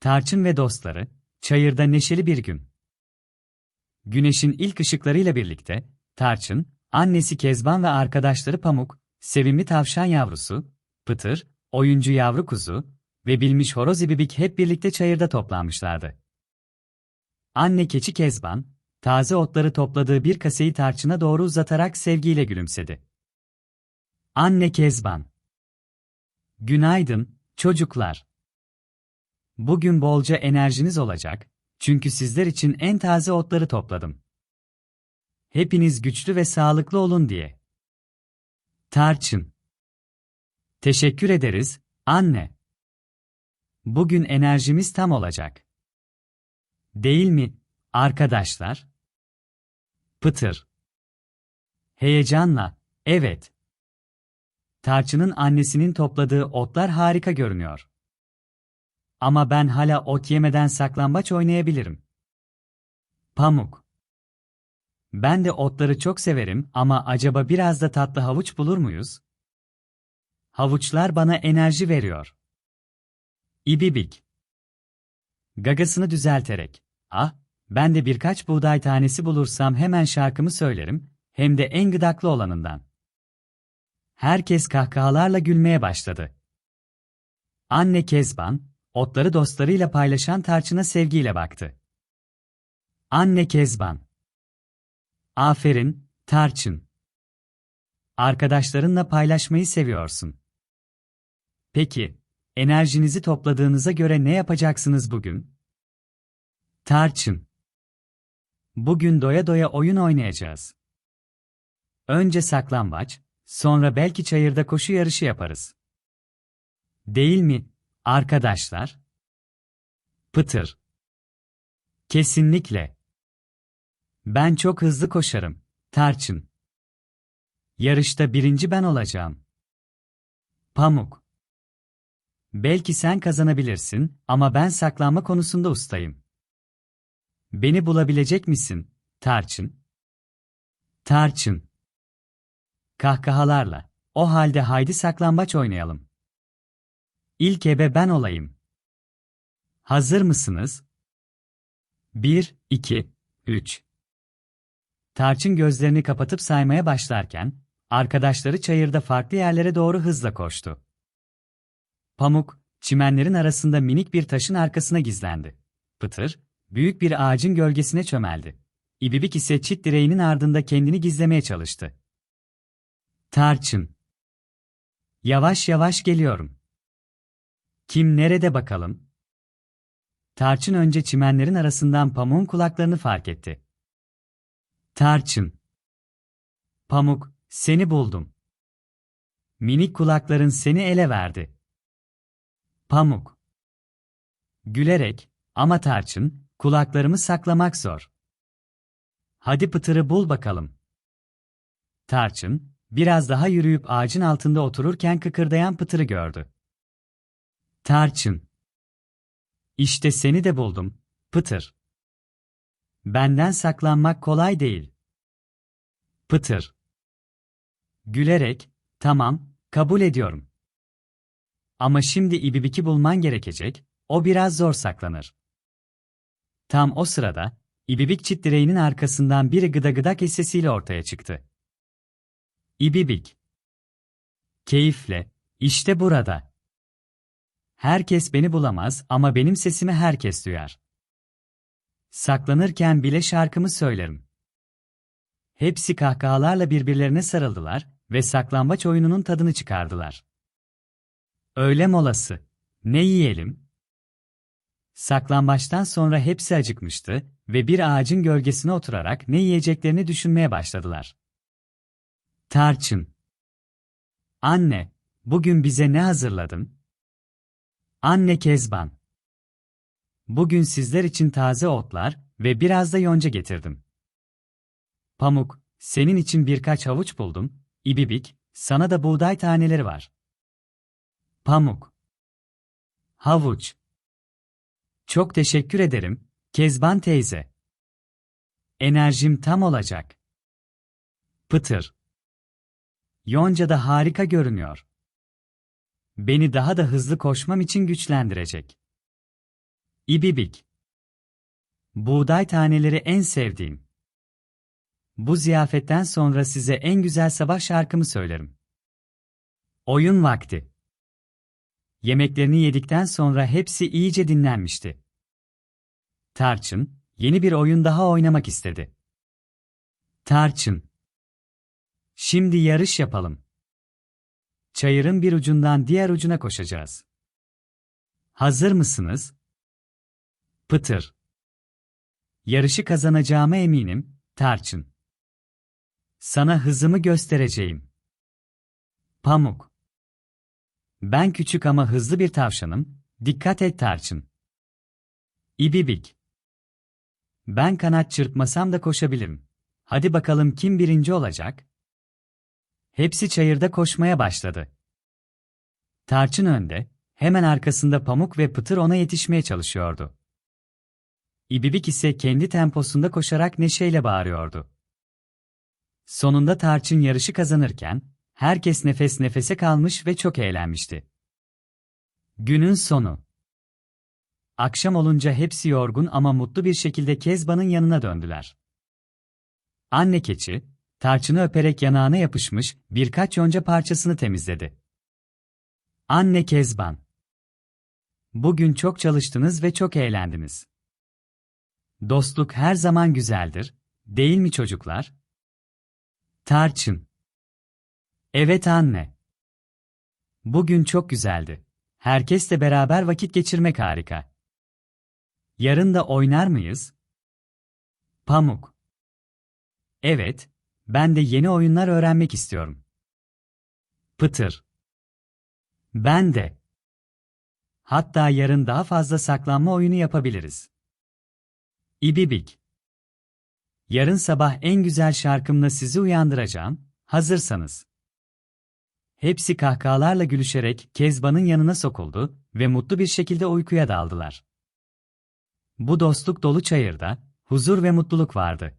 Tarçın ve dostları, çayırda neşeli bir gün. Güneşin ilk ışıklarıyla birlikte, Tarçın, annesi Kezban ve arkadaşları Pamuk, sevimli tavşan yavrusu, Pıtır, oyuncu yavru kuzu ve bilmiş horoz ibibik hep birlikte çayırda toplanmışlardı. Anne keçi Kezban, taze otları topladığı bir kaseyi Tarçın'a doğru uzatarak sevgiyle gülümsedi. Anne Kezban. Günaydın, çocuklar. Bugün bolca enerjiniz olacak, çünkü sizler için en taze otları topladım. Hepiniz güçlü ve sağlıklı olun diye. Tarçın. Teşekkür ederiz, anne. Bugün enerjimiz tam olacak. Değil mi, arkadaşlar? Pıtır. Heyecanla, evet. Tarçın'ın annesinin topladığı otlar harika görünüyor. Ama ben hala ot yemeden saklambaç oynayabilirim. Pamuk. Ben de otları çok severim ama acaba biraz da tatlı havuç bulur muyuz? Havuçlar bana enerji veriyor. İbibik. Gagasını düzelterek. Ah, ben de birkaç buğday tanesi bulursam hemen şarkımı söylerim, hem de en gıdaklı olanından. Herkes kahkahalarla gülmeye başladı. Anne Kezban, otları dostlarıyla paylaşan Tarçın'a sevgiyle baktı. Anne Kezban. Aferin, Tarçın. Arkadaşlarınla paylaşmayı seviyorsun. Peki, enerjinizi topladığınıza göre ne yapacaksınız bugün? Tarçın. Bugün doya doya oyun oynayacağız. Önce saklambaç, sonra belki çayırda koşu yarışı yaparız. Değil mi, arkadaşlar? Pıtır. Kesinlikle. Ben çok hızlı koşarım, Tarçın. Yarışta birinci ben olacağım. Pamuk. Belki sen kazanabilirsin ama ben saklanma konusunda ustayım. Beni bulabilecek misin, Tarçın? Tarçın. Kahkahalarla. O halde haydi saklambaç oynayalım. İlk ebe ben olayım. Hazır mısınız? 1, 2, 3. Tarçın gözlerini kapatıp saymaya başlarken, arkadaşları çayırda farklı yerlere doğru hızla koştu. Pamuk, çimenlerin arasında minik bir taşın arkasına gizlendi. Pıtır, büyük bir ağacın gölgesine çömeldi. İbibik ise çit direğinin ardında kendini gizlemeye çalıştı. Tarçın. Yavaş yavaş geliyorum. Kim nerede bakalım? Tarçın önce çimenlerin arasından pamuğun kulaklarını fark etti. Tarçın. Pamuk, seni buldum. Minik kulakların seni ele verdi. Pamuk. Gülerek, ama Tarçın, kulaklarımı saklamak zor. Hadi pıtırı bul bakalım. Tarçın, biraz daha yürüyüp ağacın altında otururken kıkırdayan pıtırı gördü. Tarçın. İşte seni de buldum, pıtır. Benden saklanmak kolay değil. Pıtır. Gülerek, tamam, kabul ediyorum. Ama şimdi İbibik'i bulman gerekecek, o biraz zor saklanır. Tam o sırada, İbibik çit direğinin arkasından biri gıda gıdak sesiyle ortaya çıktı. İbibik. Keyifle, işte burada. Herkes beni bulamaz ama benim sesimi herkes duyar. Saklanırken bile şarkımı söylerim. Hepsi kahkahalarla birbirlerine sarıldılar ve saklambaç oyununun tadını çıkardılar. Öğle molası. Ne yiyelim? Saklambaçtan sonra hepsi acıkmıştı ve bir ağacın gölgesine oturarak ne yiyeceklerini düşünmeye başladılar. Tarçın. Anne, bugün bize ne hazırladın? Anne Kezban. Bugün sizler için taze otlar ve biraz da yonca getirdim. Pamuk, senin için birkaç havuç buldum. İbibik, sana da buğday taneleri var. Pamuk. Havuç. Çok teşekkür ederim, Kezban teyze. Enerjim tam olacak. Pıtır. Yonca da harika görünüyor. Beni daha da hızlı koşmam için güçlendirecek. İbibik. Buğday taneleri en sevdiğim. Bu ziyafetten sonra size en güzel sabah şarkımı söylerim. Oyun vakti. Yemeklerini yedikten sonra hepsi iyice dinlenmişti. Tarçın, yeni bir oyun daha oynamak istedi. Tarçın. Şimdi yarış yapalım. Çayırın bir ucundan diğer ucuna koşacağız. Hazır mısınız? Pıtır. Yarışı kazanacağıma eminim, Tarçın. Sana hızımı göstereceğim. Pamuk. Ben küçük ama hızlı bir tavşanım, dikkat et Tarçın. İbibik. Ben kanat çırpmasam da koşabilirim. Hadi bakalım kim birinci olacak? Hepsi çayırda koşmaya başladı. Tarçın önde, hemen arkasında Pamuk ve Pıtır ona yetişmeye çalışıyordu. İbibik ise kendi temposunda koşarak neşeyle bağırıyordu. Sonunda Tarçın yarışı kazanırken, herkes nefes nefese kalmış ve çok eğlenmişti. Günün sonu. Akşam olunca hepsi yorgun ama mutlu bir şekilde Kezban'ın yanına döndüler. Anne keçi, Tarçın'ı öperek yanağına yapışmış birkaç yonca parçasını temizledi. Anne Kezban. Bugün çok çalıştınız ve çok eğlendiniz. Dostluk her zaman güzeldir, değil mi çocuklar? Tarçın. Evet anne. Bugün çok güzeldi. Herkesle beraber vakit geçirmek harika. Yarın da oynar mıyız? Pamuk. Evet, ben de yeni oyunlar öğrenmek istiyorum. Pıtır. Ben de. Hatta yarın daha fazla saklanma oyunu yapabiliriz. İbibik. Yarın sabah en güzel şarkımla sizi uyandıracağım, hazırsanız. Hepsi kahkahalarla gülüşerek Kezban'ın yanına sokuldu ve mutlu bir şekilde uykuya daldılar. Bu dostluk dolu çayırda, huzur ve mutluluk vardı.